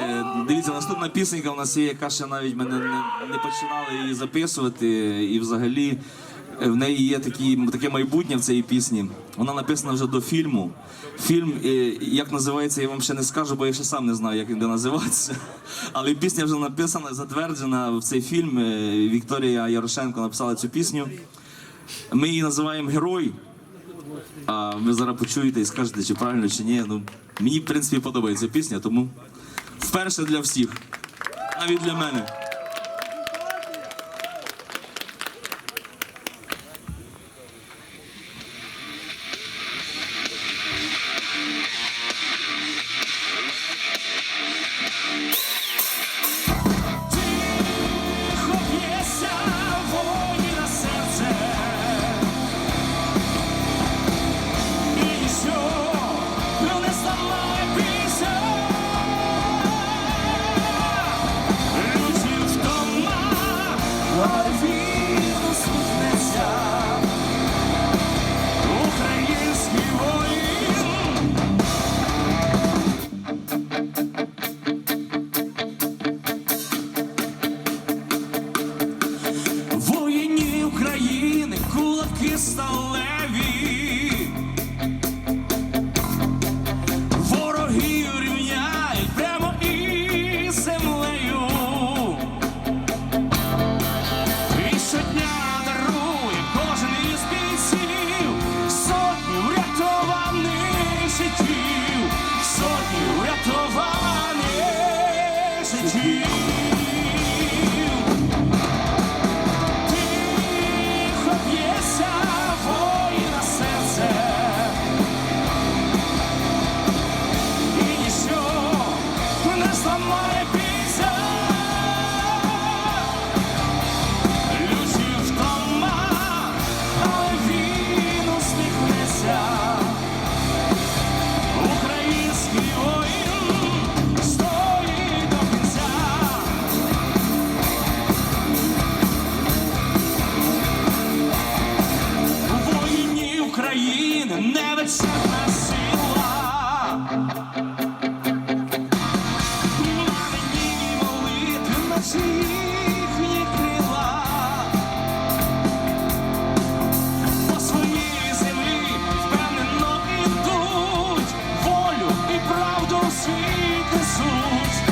Е, Дивіться, наступна пісенька у нас є, яка ще навіть мене не, не починали її записувати. І взагалі е, в неї є такі, таке майбутнє в цій пісні. Вона написана вже до фільму. Фільм, е, як називається, я вам ще не скажу, бо я ще сам не знаю, як він буде називатися. Але пісня вже написана, затверджена в цей фільм. Вікторія Ярошенко написала цю пісню. Ми її називаємо Герой. А ви зараз почуєте і скажете, чи правильно, чи ні. Ну, мені, в принципі, подобається пісня, тому вперше для всіх, навіть для мене. Врятованих життів. consigo, Jesus.